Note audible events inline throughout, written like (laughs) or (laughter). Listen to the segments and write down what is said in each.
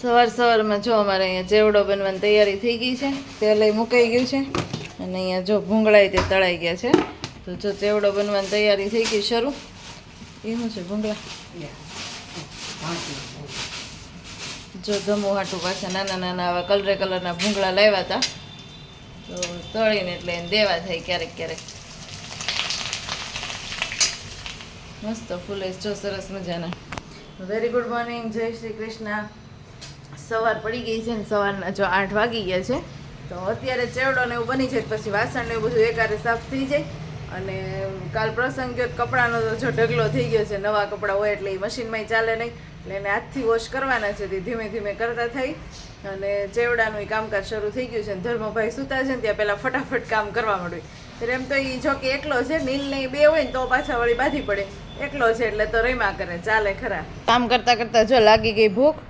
સવાર સવારમાં જો અમારે અહીંયા ચેવડો બનવાની તૈયારી થઈ ગઈ છે, તેલ મુકાઈ ગયું છે અને અહીંયા જો ભૂંગળાય તે તળાઈ ગયા છે. તો જો ચેવડો બનવાની તૈયારી થઈ ગઈ શરૂ. એ શું છે ભૂંગળા? જો ધમુ હાટું પાછા નાના નાના આવા કલરે કલરના ભૂંગળા લાવ્યા હતા. તો તળીને એટલે એને દેવા થાય ક્યારેક ક્યારેક. મસ્ત ફૂલે, જો સરસ મજાના. વેરી ગુડ મોર્નિંગ જય શ્રી કૃષ્ણ. સવાર પડી ગઈ છે ને સવારના જો આઠ વાગી ગયા છે, તો અત્યારે ચેવડો ને એવું બની જાય પછી વાસણ ને એવું બધું એકારે સાફ થઈ જાય. અને કાલ પ્રસંગ ગયો કપડાનો તો જો ઢગલો થઈ ગયો છે, નવા કપડાં હોય એટલે એ મશીનમાં ચાલે નહીં. એટલે એને હાથથી વોશ કરવાના છે, તે ધીમે ધીમે કરતા થઈ. અને ચેવડાનું એ કામકાજ શરૂ થઈ ગયું છે અને ધર્મભાઈ સુતા છે ને ત્યાં પહેલાં ફટાફટ કામ કરવા માંડ્યું. ત્યારે એમ તો એ જો કે એકલો છે, નીલ ને બે હોય ને તો પાછા વળી બાંધી પડે. એકલો છે એટલે તો રમ્યા કરે, ચાલે ખરા. કામ કરતા કરતા જો લાગી ગઈ ભૂખ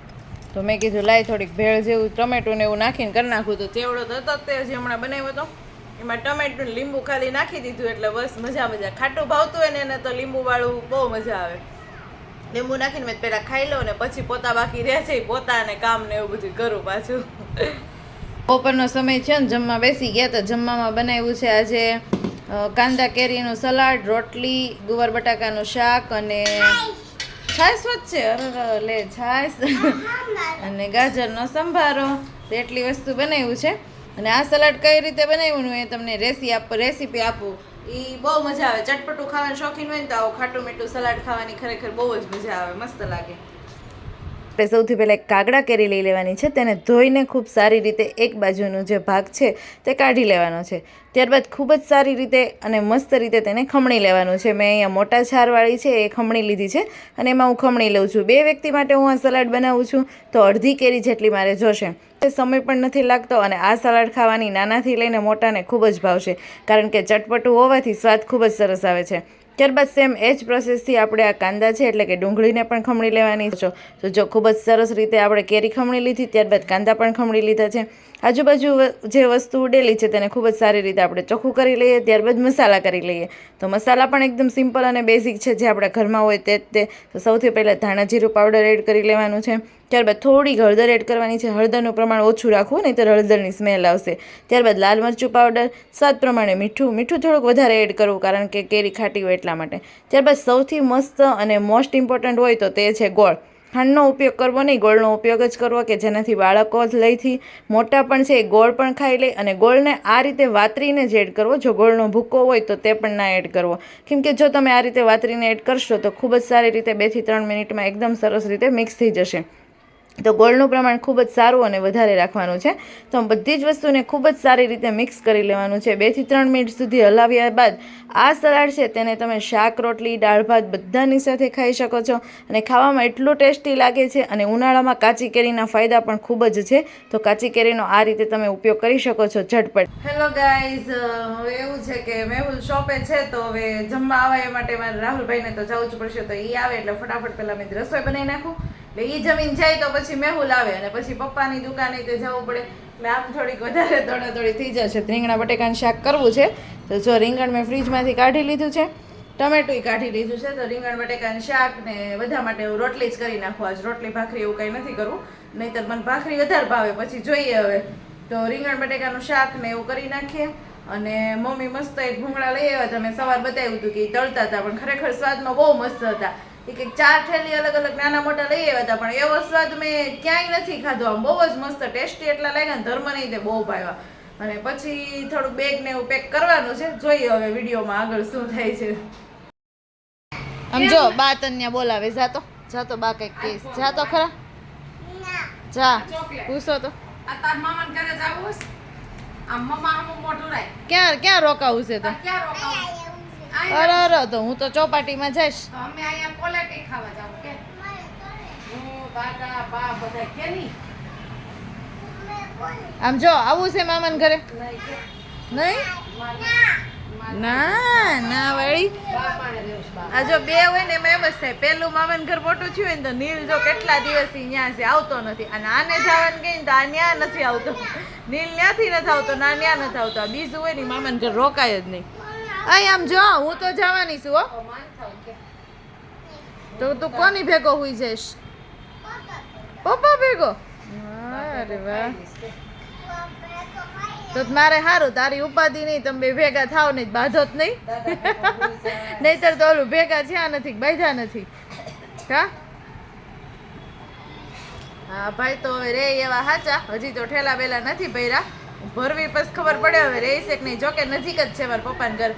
તો મેં કીધું, લાય થોડીક ભેળ જેવું, ટમેટું ને એવું નાખીને કરી નાખું. તો ચેવડો તો હતો તે જે હમણાં બનાવ્યો હતો એમાં ટમેટું લીંબુ ખાલી નાખી દીધું એટલે બસ મજા મજા. ખાટું ભાવતું હોય ને એને તો લીંબુવાળું બહુ મજા આવે. લીંબુ નાખીને મેં પહેલાં ખાઈ લઉં ને પછી પોતા બાકી રહે છે પોતાને કામ ને એવું બધું કરું પાછું. બપોરનો સમય છે ને, જમવા બેસી ગયા તો જમવામાં બનાવ્યું છે આજે કાંદા કેરીનું સલાડ, રોટલી, ગુવાર બટાકાનું શાક અને છાશ વચ્ચે અરર, લે છાશ અને ગાજરનો સંભારો. એટલી વસ્તુ બનાવ્યું છે. અને આ સલાડ કઈ રીતે બનાવ્યું એ તમને રેસી આપ રેસીપી આપું. એ બહુ મજા આવે. ચટપટું ખાવાનું શોખીન હોય ને તો આવું ખાટું મીઠું સલાડ ખાવાની ખરેખર બહુ જ મજા આવે. મસ્ત લાગે. આપણે સૌથી પહેલાં એક કાગડા કેરી લઈ લેવાની છે. તેને ધોઈને ખૂબ સારી રીતે એક બાજુનો જે ભાગ છે તે કાઢી લેવાનો છે. ત્યારબાદ ખૂબ જ સારી રીતે અને મસ્ત રીતે તેને ખમણી લેવાનું છે. મેં અહીંયા મોટા છારવાળી છે, એ ખમણી લીધી છે અને એમાં હું ખમણી લઉં છું. બે વ્યક્તિ માટે હું આ સલાડ બનાવું છું તો અડધી કેરી જેટલી મારે જોશે. તે સમય પણ નથી લાગતો અને આ સલાડ ખાવાની નાનાથી લઈને મોટાને ખૂબ જ ભાવશે. કારણ કે ચટપટું હોવાથી સ્વાદ ખૂબ જ સરસ આવે છે. ત્યારબાદ સેમ એ જ પ્રોસેસથી આપણે આ કાંદા છે, એટલે કે ડુંગળીને પણ ખમણી લેવાની છો. તો જો ખૂબ જ સરસ રીતે આપણે કેરી ખમણી લીધી ત્યારબાદ કાંદા પણ ખમણી લીધા છે. આજુબાજુ જે વસ્તુ ઉડેલી છે, તેને ખૂબ જ સારી રીતે આપણે ચોખ્ખું કરી લઈએ ત્યારબાદ મસાલા કરી લઈએ. તો મસાલા પણ એકદમ સિમ્પલ અને બેઝિક છે, જે આપણા ઘરમાં હોય તે જ તે. સૌથી પહેલાં ધાણા જીરું પાવડર એડ કરી લેવાનું છે. ત્યારબાદ થોડી હળદર એડ કરવાની છે. હળદરનું પ્રમાણ ઓછું રાખવું નહીં તો હળદરની સ્મેલ આવશે. ત્યારબાદ લાલ મરચું પાવડર, સ્વાદ પ્રમાણે મીઠું. મીઠું થોડુંક વધારે એડ કરવું, કારણ કે કેરી ખાટી હોય એટલા માટે. ત્યારબાદ સૌથી મસ્ત અને મોસ્ટ ઇમ્પોર્ટન્ટ હોય તો તે છે ગોળ. ખાંડનો ઉપયોગ કરવો નહીં. ગોળનો ઉપયોગ જ કરવો કે જેનાથી બાળકો લઈથી મોટા પણ છે એ ગોળ પણ ખાઈ લે અને ગોળને આ રીતે વાતરીને જ એડ કરવો. જો ગોળનો ભૂકો હોય તો તે પણ ના એડ કરવો. કેમ કે જો તમે આ રીતે વાતરીને એડ કરશો તો ખૂબ જ સારી રીતે બેથી ત્રણ મિનિટમાં એકદમ સરસ રીતે મિક્સ થઈ જશે. તો ગોળનું પ્રમાણ ખૂબ જ સારું અને વધારે રાખવાનું છે. તો બધી જ વસ્તુને ખૂબ જ સારી રીતે મિક્સ કરી લેવાનું છે. બેથી ત્રણ મિનિટ સુધી હલાવ્યા બાદ આ સલાડ છે તેને તમે શાક, રોટલી, દાળ, ભાત બધાની સાથે ખાઈ શકો છો અને ખાવામાં એટલું ટેસ્ટી લાગે છે અને ઉનાળામાં કાચી કેરીના ફાયદા પણ ખૂબ જ છે. તો કાચી કેરીનો આ રીતે તમે ઉપયોગ કરી શકો છો ઝટપટ. હેલો ગાઈઝ હવે એવું છે કે મેહુલ શોપે છે તો હવે જમવા આવે એ માટે મારે રાહુલભાઈને તો જવું જ પડશે તો એ આવે એટલે ફટાફટ પહેલાં મેં રસોઈ બનાવી નાખું. એટલે એ જમીન જાય તો પછી મેહુલ આવે અને પછી પપ્પાની દુકાને તે જવું પડે. એટલે આમ થોડીક વધારે દોડાદોડી થઈ જશે. રીંગણા બટેકાનું શાક કરવું છે. તો જો રીંગણ મેં ફ્રીજમાંથી કાઢી લીધું છે. ટમેટું કાઢી લીધું છે. તો રીંગણ બટેકાનું શાક ને બધા માટે હું રોટલી જ કરી નાખું. આજ રોટલી ભાખરી એવું કંઈ નથી કરવું. નહીંતર મને ભાખરી વધારે ભાવે. પછી જોઈએ હવે. તો રીંગણ બટેકાનું શાક ને એવું કરી નાખીએ. અને મમ્મી મસ્ત એક ભૂંગળા લઈ આવ્યા તમે સવાર બતાવ્યું હતું કે તળતા હતા. પણ ખરેખર સ્વાદમાં બહુ મસ્ત હતા. એ એક ચાર થેલી અલગ અલગ નાના મોટા લઈ આવ્યા હતા પણ એવો સ્વાદ મેં ક્યાંય નથી ખાધો. આમ બહુ જ મસ્ત ટેસ્ટી એટલા લાગ્યા ને ધર્મ નહીં તે બહુ ભાવ્યા. અને પછી થોડું બેગ ને એવું પેક કરવાનું છે. જોઈએ હવે વિડીયોમાં આગળ શું થાય છે. આમ જો બા તન્યા બોલાવે. જા તો જા તો બા કંઈક કેસ. જા તો ખરા. જા. પૂછો તો. આ તાર મામાને ઘરે જાવું? આમ મમ્મા મોટું રાય ક્યાં ક્યાં રોકાવું છે તો? ક્યાં રોકાવું? અરે. અરે તો હું તો ચોપાટીમાં જઈશ. અમે અહીંયા કોલેટી ખાવા જાવ કે? હું, દાદા, બા બધા કે આમ જો આવું છે મામાન ઘરે? નહીં ના ના વળી. આ જો બે હોય ને એમાં એમ જ થાય. પેલું મામાન ઘર મોટું થયું હોય ને તો નીલ જો કેટલા દિવસથી ત્યાં છે આવતો નથી. અને આને જવાનું કહીને તો આ ન્યા નથી આવતો. નીલ ન્યાથી નથી આવતો ના ન્યા નથી આવતો. બીજું હોય ને મામાન ઘર રોકાય જ નહીં. અહીં આમ જો હું તો જવાની છું હો. તો? તો કોની ભેગો હુઈ જઈશ? પપ્પા ભેગો? અરે વાહ. તો મારે સારું તારી ઉપાધિ નહીં તમે ભેગા થાવ નહીં બાંધો જ નહીં. નહીતર તો ઓલું ભેગા થયા નથી બાંધ્યા નથી. કા હા ભાઈ તો હવે રે એવા હાચા. હજી તો ઠેલા બેલા નથી ભર્યા. ભરવી પછી ખબર પડે હવે રે છે કે નહીં જોકે નજીક જ છે મારા પપ્પાને ઘર.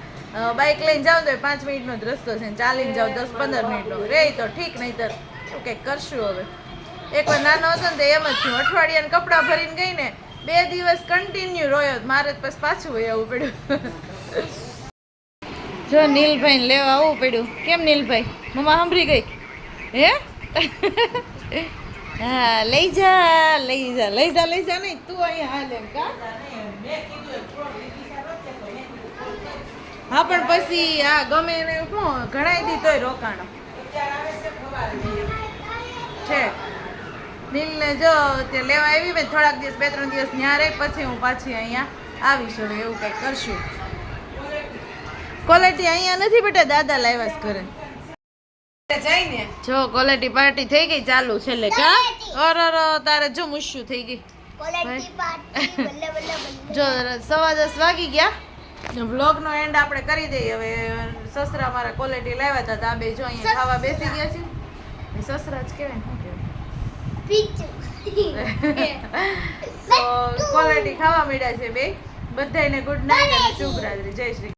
બાઇક લઈને જાવ તો પાંચ મિનિટનો જ રસ્તો છે ચાલીને જાવ દસ પંદર મિનિટનો. રે તો ઠીક, નહીતર તો કંઈક કરશું હવે. એકવાર નાનો હતો ને તો એમ જ થયું. અઠવાડિયાને કપડાં ભરીને ગઈ ને બે દિવસ કન્ટિન્યુ રોયો. મારે પછી પાછું હોય આવવું પડ્યું. જો નીલભાઈ લેવા આવવું પડ્યું. કેમ નીલભાઈ? મમ્મા સાંભળી ગઈ? હે? હા, લઈ જા લઈ જા લઈ જા લઈ જા નહીં, તું અહીંયા હાલ એમ કા? હા, પણ પછી આ ગમે એને શું ઘણાય દી તોય રોકાણો. છે. નીલને જો તે લેવા આવી મેં થોડાક દિવસ, બે, ત્રણ દિવસ ત્યાં રહી, પછી હું પાછી અહીંયા આવીશ એવું કંઈક કરશું. ક્વોલિટી અહીંયા નથી, બેટા, દાદા લાવ્યા ઘરે. જઈને જો ક્વોલિટી પાર્ટી થઈ ગઈ ચાલુ છેલ્લે કા? અર અર તારે જો મુશ્યુ થઈ ગઈ. (laughs) જો સવા દસ વાગી ગયા. વ્લોગનો એન્ડ આપણે કરી દઈએ. હવે સસરા મારા ક્વોલિટી લાવ્યા હતા તો આ બે જો અહીંયા ખાવા બેસી ગયા છે. સસરા જ કહેવાય ને શું કહેવાય? (laughs) (laughs) તો ક્વોલિટી ખાવા મળ્યા છે બે. બધાને ગુડ નાઇટ અને શુભ રાત્રિ જય શ્રી